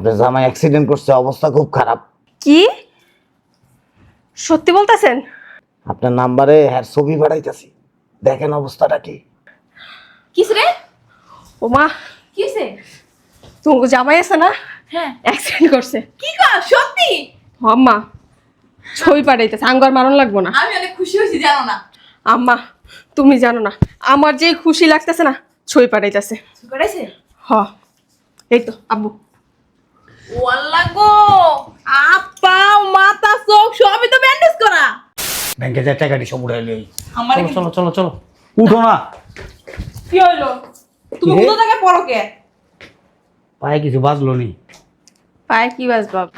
আপনার জামাই অ্যাক্সিডেন্ট করছে অবস্থা খুব খারাপ। কি? সত্যি বলতেছেন? আপনার নাম্বারে হ্যার ছবি পাঠাইতেছি। দেখেন অবস্থাটা কি। কিস রে? ও মা। কিসে? তোমাকে জামাই আছে না? হ্যাঁ। অ্যাক্সিডেন্ট করছে। কি কর সত্যি? আম্মা। ছবি পাঠাইতেছে আঙ্গার মারণ লাগবো না। আমি অনেক খুশি হয়েছি জানো না। আম্মা তুমি জানো না আমার যে খুশি লাগতেছে না ছবি পাঠাইতেছে। করেছে হ। এই তো আব্বু। গো! আপা মাথা চোখ সবই তো ব্যান্ডেজ করা। ব্যাংকে যা টাকাটি সব উঠাই লই আমার চলো চলো চলো চলো। উঠো না। কি হইল? তুমি কোথা থেকে পড়ো কে পায়ে কিছু বাজলো নি। পায়ে কি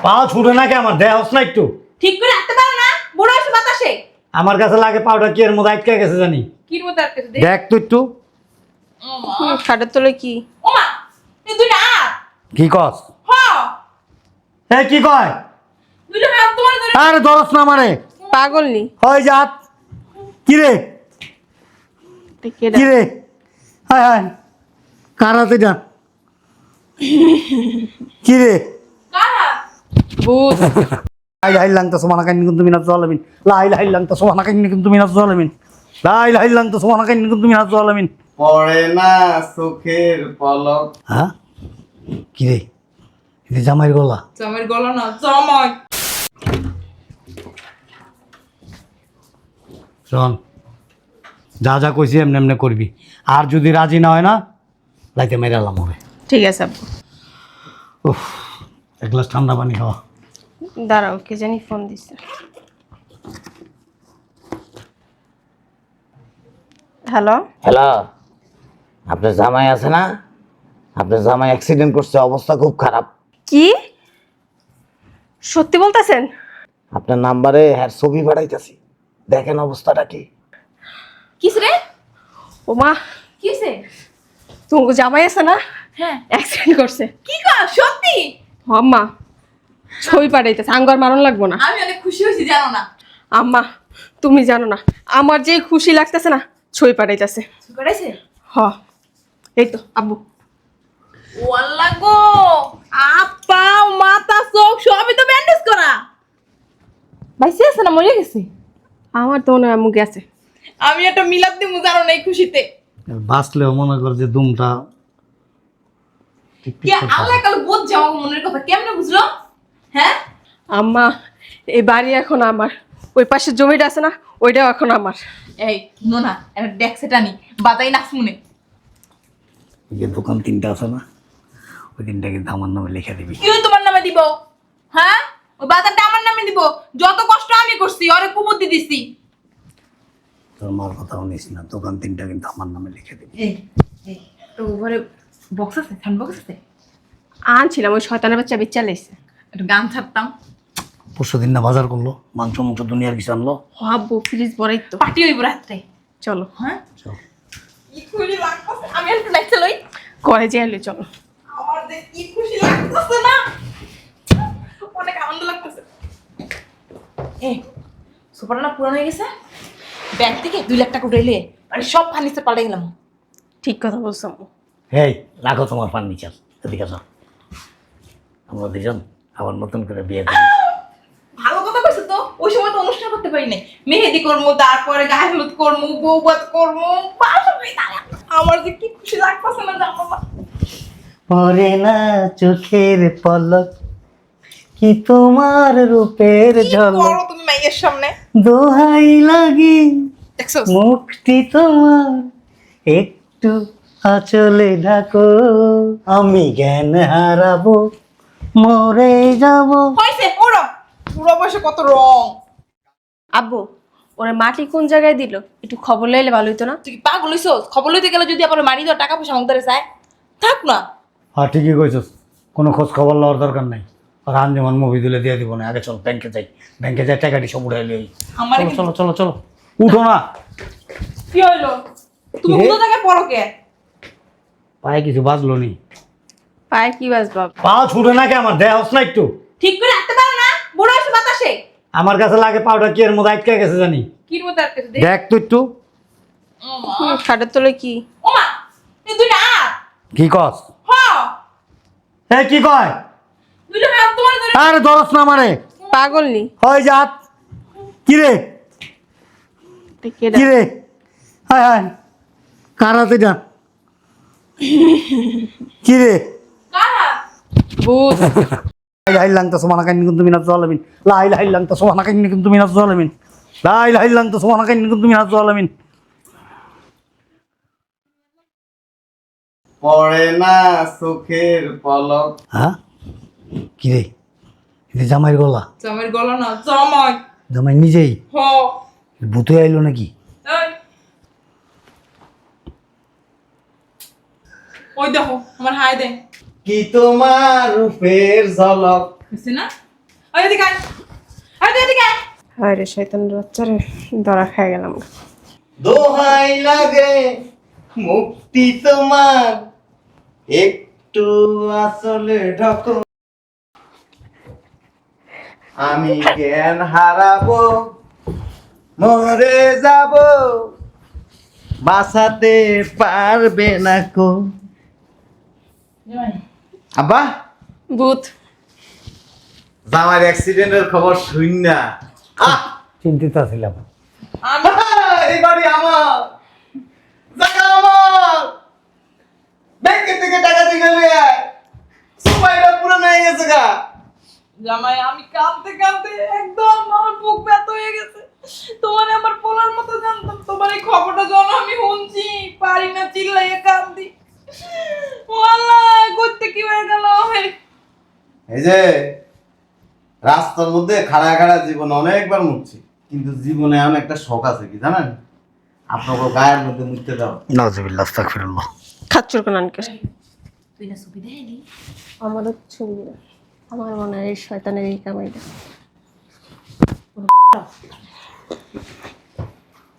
পা ছুটে না কে আমার? দেহ হস না একটু। ঠিক করে রাখতে পারো না বুড়ো এসে বাতাসে। আমার কাছে লাগে পাউডার কি এর মধ্যে আটকে গেছে জানি। দেখ। দেখ তো একটু। খাটের তলে কি? ওমা কি কস? এ কি কয়? আর দরস না মারে পাগল নি। হয় যাত কি রে? কি রে? হায় হায়। কারাতে যা? কি রে? লাই লাইলাং তো সমান কাহিনী কিন্তু মিনাজ আলমিন লাই লাইলাং তো সমান কাহিনী কিন্তু মিনাজ আলমিন লাই লাইলাং তো সমান কাহিনী কিন্তু মিনাজ আলমিন পড়ে না সুখের পলক। হ্যাঁ? কি রে? এটা জামাইয়ের গলা। জমের গলা না জময় শোন যা যা কইছি এমনি এমনি করবি। আর যদি রাজি না হয় না লাইতে মেরালাম হবে ঠিক আছে আব্বু। উফ এক গ্লাস ঠান্ডা পানি খাওয়া। দাঁড়াও কে জানি ফোন দিছে। হ্যালো হ্যালো আপনার জামাই আছে না? আপনার জামাই অ্যাক্সিডেন্ট করছে অবস্থা খুব খারাপ। কি? সত্যি বলতেছেন? আপনার নাম্বারে হ্যার ছবি পাঠাইতেছি। দেখেন অবস্থাটা কি? কিস রে? ও মা কিসে তোমাকে জামাই আছে না? হ্যাঁ। অ্যাক্সিডেন্ট করছে। কি কর সত্যি? আম্মা ছবি পাঠাইতেছে। আঙ্গার মারণ লাগবো না। আমি অনেক খুশি হয়েছি জানো না। আম্মা তুমি জানো না আমার যে খুশি লাগতেছে না ছবি পাঠাইতেছে। করেছে হ এই তো আব্বু। ও আল্লাহ গো আপা মাথা চোখ সবই তো ব্যান্ডেজ করা আছে না মরে গেছে? আমার তো মনে হয় আম্মু গেছে আমি একটা মিলাদ দিমু জানো না এই খুশিতে। বাঁচলেও মনে কর যে দুমটা ঠিক ঠিক কে আল্লাহ কাল বোঝ যাও মনের কথা কেমনে বুঝলো? হ্যাঁ? আম্মা এই বাড়ি এখন আমার। ওই পাশে জমিটা আছে না ওইটাও এখন আমার। এই নো না একটা ডেক্সে টানি বাতাই নাচ মনে ওই যে দোকান তিনটা আছে না ওই তিনটা কিন্তু আমার নামে লিখে দিবি। কেউ তোমার নামে দিব? হ্যাঁ? ওই বাজারটা আমার নামে দিব। যত কষ্ট আমি করছি অরে কুবুদ্ধি দিছি। তোর মার কথাও নিস না দোকান তিনটা কিন্তু আমার নামে লিখে দিবি। এই এই তো ঘরে বক্স আছে? সাউন্ড বক্স আছে? আনছিলাম ওই শয়তানের বাচ্চা বেচা লাইছে। একটু গান ছাড়তাম। পরশু দিন না বাজার করল মাংস মাংস দুনিয়ার কিছু আনলো। ও আব্বু ফ্রিজ বড়াই তো। পার্টি হইব রাত্রে। চলো। হ্যাঁ? চল। কি খুশি লাগতেছে আমি একটু নাচতে লই। করে যে এলে চলো। আমার যে কি খুশি লাগতেছে না। অনেক আনন্দ লাগতেছে? না পুরানো হয়ে গেছে? ব্যাংক থেকে দুই লাখ টাকা উঠাইলে মানে সব ফার্নিচার পাল্টে গেলাম ঠিক কথা বলছো। হেই রাখো তোমার ফার্নিচার এদিকে আমরা দুজন আবার নতুন করে বিয়ে করি। ভালো কথা কইছো তো ওই সময় তো অনুষ্ঠান করতে পারি নাই। মেহেদি করব তারপরে গায়ে হলুদ করব বৌবাত করব আমার যে কি খুশি লাগতেছে না জানো না পরে না চোখের পলক কি তোমার রূপের ঝলক? তুমি মাইয়ের সামনে? দোহাই লাগে মুখটি তোমার। একটু আচলে ঢাকো আমি জ্ঞান হারাবো মরে যাব। হয়েছে পুরো। পুরো বয়সে কত রং। আব্বু ওরা মাটি কোন জায়গায় দিল? একটু খবর লাইলে ভালো হইতো না? তুই পাগল হইছস? খবর লইতে গেলে যদি আবার মারি দাও টাকা পয়সা আমাদের চায় থাক না। হ্যাঁ ঠিকই কইছস। কোনো খোঁজ খবর লওয়ার দরকার নাই। আর যেমন মুভি দিলে দিয়ে দিব না আগে চল ব্যাংকে যাই। ব্যাংকে যাই টাকাটি সব উঠাই লই চলো চলো চলো চলো। উঠো না। কি হইল? তুমি? কোথা থেকে পড়ো কে পায়ে কিছু বাজলো নি। পায়ে কি বাজবা পা ছুটে না কে আমার? দেহ হস না একটু। ঠিক করে রাখতে পারো না বুড়ো এসে বাতাসে। আমার কাছে লাগে পাউডার কি এর মধ্যে আটকে গেছে জানি। কির মতো আটকেছে দেখ। দেখ তো একটু। খাটের তলে কি? ওমা এই দুই হাত কি কস? হ। এই কি কয়? আরে দরস না মারে পাগল নি হয় জাত কি রে কি রে হায় হায় কারাতে যা কি রে কারা ভূত لا إله إلا أنت سبحانك إني كنت من الظالمين لا إله إلا أنت سبحانك إني كنت من الظالمين لا إله إلا أنت سبحانك إني كنت من الظالمين পড়ে না চোখের পলক হ্যাঁ কি রে? এটা জামাইয়ের গলা। জামাইয়ের গলা না জামাই। জামাই নিজেই? হ। ভূতে আইলো নাকি? ওই দেখো আমার হাই দে। কি তোমার রূপের ঝলক? বুঝছি না? ওই এদিকে আয়। ওই এদিকে আয়। হায় রে শয়তান বাচ্চারে ধরা খেয়ে গেলাম। দোহাই লাগে মুক্তি তোমার। একটু আসলে ঢকো। আমি জ্ঞান হারাবো মরে যাব। বাঁচাতে পারবে না কো। আব্বা? ভূত। আমার অ্যাক্সিডেন্টের খবর শুন না। আহ! চিন্তিত ছিলাম। আমি এই বাড়ি আমার। জায়গা আমার। ব্যাংকের থেকে টাকা দিয়ে গেলে সুপাইটা পুরো নিয়ে গেছে গা। জামাই আমি কাঁদতে কাঁদতে একদম আমার বুক ব্যথা হয়ে গেছে। তোমার আমার পোলার মতো জানতাম তোমার এই খবরটা যখন আমি শুনছি পারি না চিল্লাইয়ে কান্দি। ওয়াল্লাহ করতে কি হয়ে গেল? এই যে রাস্তার মধ্যে খাড়া খাড়া জীবন অনেকবার মুখছি কিন্তু জীবনে এমন একটা শখ আছে কি জানেন? আপনাকে গায়ের মধ্যে মুছতে দাও নাজবিল্লাহ আস্তাগফিরুল্লাহ। খাচ্চর কোন আনকে তুই না সুবিধা এলি আমারও ছবি না আমার মনে হয় এই শয়তানের এই কামাইটা।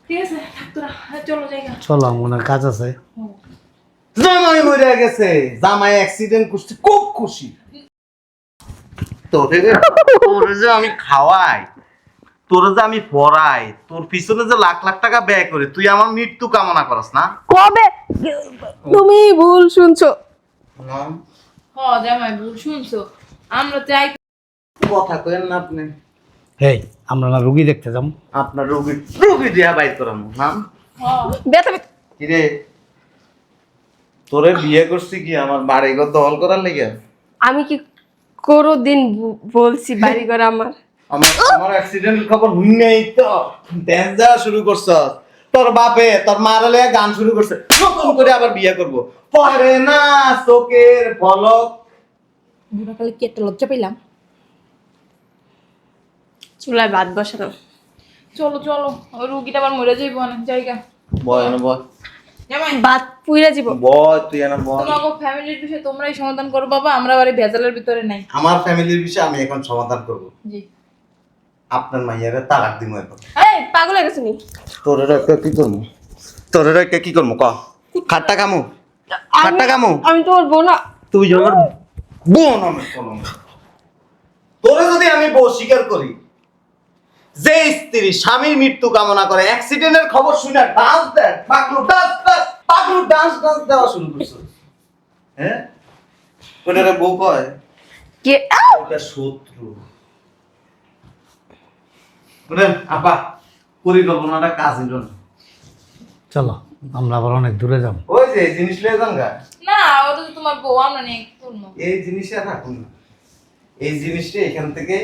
ঠিক আছে চলো জায়গা। চলো কাজ আছে। জামাই মরে গেছে। জামাই অ্যাক্সিডেন্ট করছে খুব খুশি। তোরে তোরে যে আমি খাওয়াই তোরে যে আমি পড়াই তোর পিছনে যে লাখ লাখ টাকা ব্যয় করে তুই আমার মৃত্যু কামনা করস না? কবে? তুমি ভুল শুনছো। জামাই ভুল শুনছো। আমরা চাই কথা কেন না আপনি। এই আমরা না রুগী দেখতে যাম। আপনার রোগী রোগী দিয়া বাইর করানো না হ ব্যথা ব্যথা কিরে? তোরে বিয়ে করছি কি আমার বাড়ি ঘর দখল করার লেগে? আমি কি কোনো দিন বলছি বাড়ি ঘর আমার? আমার আমার অ্যাক্সিডেন্ট খবর হুই নেই তো। ড্যান্স দেওয়া শুরু করছ তোর বাপে তোর মারালে গান শুরু করছে। নতুন করে আবার বিয়ে করব। পরে না চোখের পলক বুড়াকালে কি একটা লজ্জা পেলাম চুলায় ভাত বসানো। চলো চলো ওই রুগীটা আবার মরে যাইব অনেক জায়গা। বয় না বয়। পুইরা তুই না বয়। তোমাকে ফ্যামিলির বিষয়ে তোমরাই সমাধান করো বাবা আমরা বাড়ি ভেজালের ভিতরে নাই। আমার ফ্যামিলির বিষয়ে আমি এখন সমাধান করব। জি। আপনার মাইয়ারে তালাক দিব এখন। এই পাগল হয়ে গেছে নি? তোরে একটা কি করব তোরে একটা কি করব ক। খাট্টা কামু খাট্টা কামু আমি তোমার বোন না। তুই বোন আমার কলম তোরে যদি আমি বউ স্বীকার করি যে স্ত্রী স্বামীর মৃত্যু কামনা করে অ্যাক্সিডেন্টের খবর শুনে ডান্স দেয় পাগলু ডান্স ডান্স পাগলু ডান্স ডান্স দেওয়া শুরু করছে। হ্যাঁ? বউ কয় কে? ওটা শত্রু। আপা পরিকল্পনাটা কাজ না চলো। আমরা আবার অনেক দূরে যাম ওই যে জিনিস লিয়ে যান গা। না ওটা তো তোমার বউ আমরা নেই তুলনো এই জিনিসটা রাখুন না। এই জিনিসটা এখান থেকে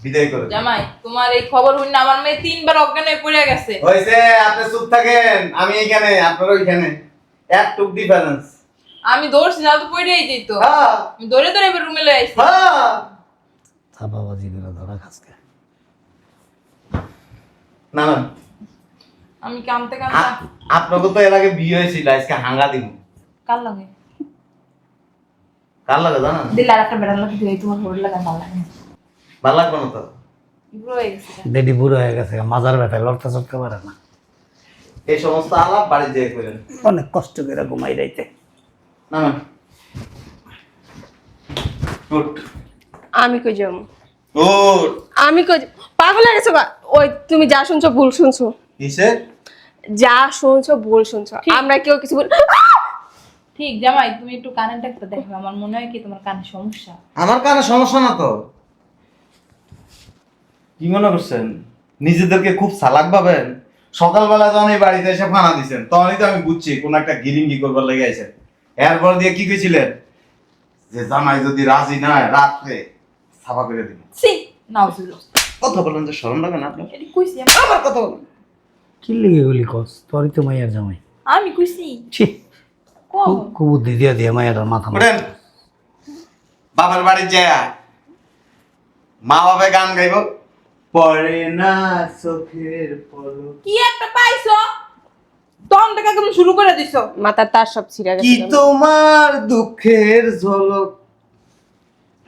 বিদায় করে জামাই তোমার এই খবর হইনা আমার মেয়ে তিনবার অজ্ঞান হয়ে পড়ে গেছে। হয়েছে আপনি চুপ থাকেন। আমি এখানে আপনার ওইখানে। একটুক ডিফারেন্স আমি দৌড়ছি না তো পড়েই যেত। হ্যাঁ। আমি দৌড়ে দৌড়ে এবার রুমে লয়ে আইছি হ্যাঁ। থাপাবাজি করে ধরা খাসকে না না। আমি কামতে কামতে আ- আপনাকে তো এর আগে বিয়ে হয়েছিল আজকে হাঙ্গা দিব। কার লাগে? কার লাগে জানা দিলে আর একটা বেড়ার লাগে দিলে তোমার হোর লাগা ভালো লাগে ভালো লাগবে না তো? বুড়ো হয়ে বুড়ো হয়ে গেছে মাজার ব্যথায় লড়তে চড়তে পারে না। এই সমস্ত আলাপ বাড়ি যেয়ে করেন। অনেক কষ্ট করে ঘুমাই রাইতে। না না। উঠ। আমি কই যাব? উঠ। আমি কই পাগল হয়ে গেছো গা? ওই তুমি যা শুনছো ভুল শুনছো। কিসে যা শুনছো ভুল শুনছো। আমরা কেউ কিছু বল ঠিক জামাই তুমি একটু কানের ডাক্তার দেখো। আমার মনে হয় কি তোমার কানে সমস্যা। আমার কানে সমস্যা না তো। কি মনে করছেন? নিজেদেরকে খুব চালাক ভাবেন? সকালবেলা যখন এই বাড়িতে এসে ফানা দিছেন তখনই তো আমি বুঝছি কোন একটা গিরিঙ্গি করবার লেগে আছে এরপর দিয়ে কি কইছিলেন? যে জামাই যদি রাজি না হয় রাত্রে সাফা করে নাউজুবিল্লাহ। কথা বলেন যে শরম লাগে না আপনার? এটি কইছি আমি। কথা বলেন কি লেগে গেলি কস? তোরই তো মাইয়ার জামাই। আমি কইছি। ছি। খুব খুব বুদ্ধি দিয়া দিয়ে মায়ের মাথা মার। ওঠেন। বাবার বাড়ি যায় মা বাবা গান গাইব। পরে না চোখের পলক। কি একটা পাইছো? তখন থেকে একদম শুরু করে দিছো। মাথার তার সব ছিঁড়ে কি গেছে তোমার দুঃখের ঝলক?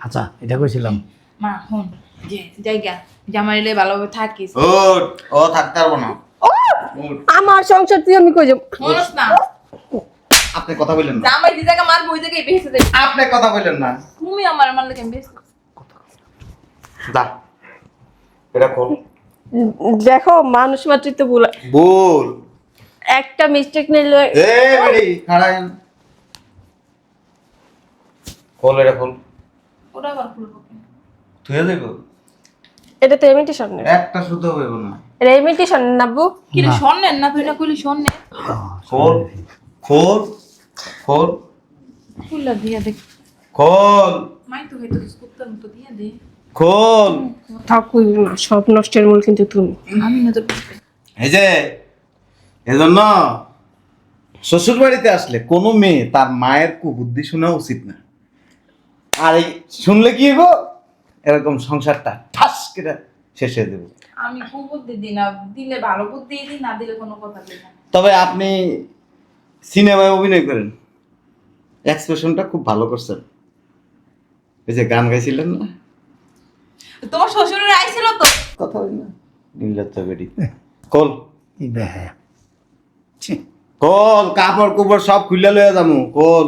আচ্ছা এটা কইছিলাম। মা হন যে জায়গা জামাই এলে ভালোভাবে থাকিস। ওট ও থাকতে পারব না। আমার সংসার তুই আমি কই যাব? মনস না। আপনি কথা বললেন না। জামাই যে জায়গা মারবো ওই জায়গায় বেঁচে দেবে। আপনি কথা বললেন না। তুমি আমার আমার লেগে বেঁচে দা এটা খোল। দেখো মানুষ মাত্রই তো ভুল। বল একটা মিস্টেক নিলে এ বেড়ি খাড়ায় খোল এটা খোল। ওটা আবার খুলবো কেন? তুই দেখো এটা তো ইমিটেশন না একটা শুদ্ধ হবে না। এটা ইমিটেশন নাবু কি রে শোনেন না তুই না কইলি শোনে খোল খোল খোল। খুললা দিয়া দেখ খোল। মাই তো হয়তো কুত্তার মতো দিয়া দে। খোল। থাকুই সব নষ্টের মূল কিন্তু তুমি। আমি না তো এই যে এজন্য শ্বশুর বাড়িতে আসলে কোনো মেয়ে তার মায়ের কুবুদ্ধি শোনা উচিত না। আর এই শুনলে কি হইব? এরকম সংসারটা ঠাস করে শেষ হয়ে দেবো। আমি কুবুদ্ধি দিই না দিলে ভালো বুদ্ধি দিই না দিলে কোনো কথা দিই না। তবে আপনি সিনেমায় অভিনয় করেন। এক্সপ্রেশনটা খুব ভালো করছেন। এই যে গান গাইছিলেন না? তোমার শ্বশুরের আইছিল তো? কথা হয় না। নির্লজ্জ বেটি। কল। দেখে ছি। কল কাপড় কুপড় সব খুলে লইয়া যামু কল।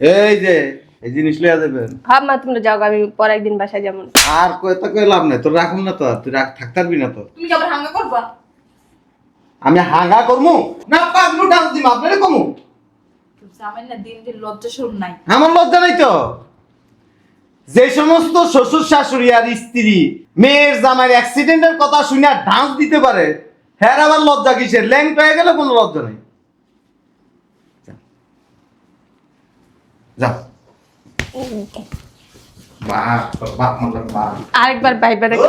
এই যে এই জিনিস লইয়া যাবেন? ভাব মা তোমরা যাও আমি পর একদিন বাসায় যেমন আর কয় তো কই লাভ নাই তোর রাখুন না তো তুই রাখ পারবি না তো। তুমি হাঙ্গা করবা? আমি হাঙ্গা করমু? না পাগলু ডান্স দিম আপনারে কমু? জামাই না দিন দিন লজ্জা শরম নাই। আমার লজ্জা নাই তো। যে সমস্ত শ্বশুর শাশুড়ি আর স্ত্রী মেয়ের জামাইয়ের অ্যাক্সিডেন্টের কথা শুনে আর ডান্স দিতে পারে হ্যাঁ আবার লজ্জা কিসের? ল্যাংট হয়ে গেলে কোনো লজ্জা নেই। যাও বাপ বাপ মানলাম বাপ আরেকবার বাইবা দেখ ও,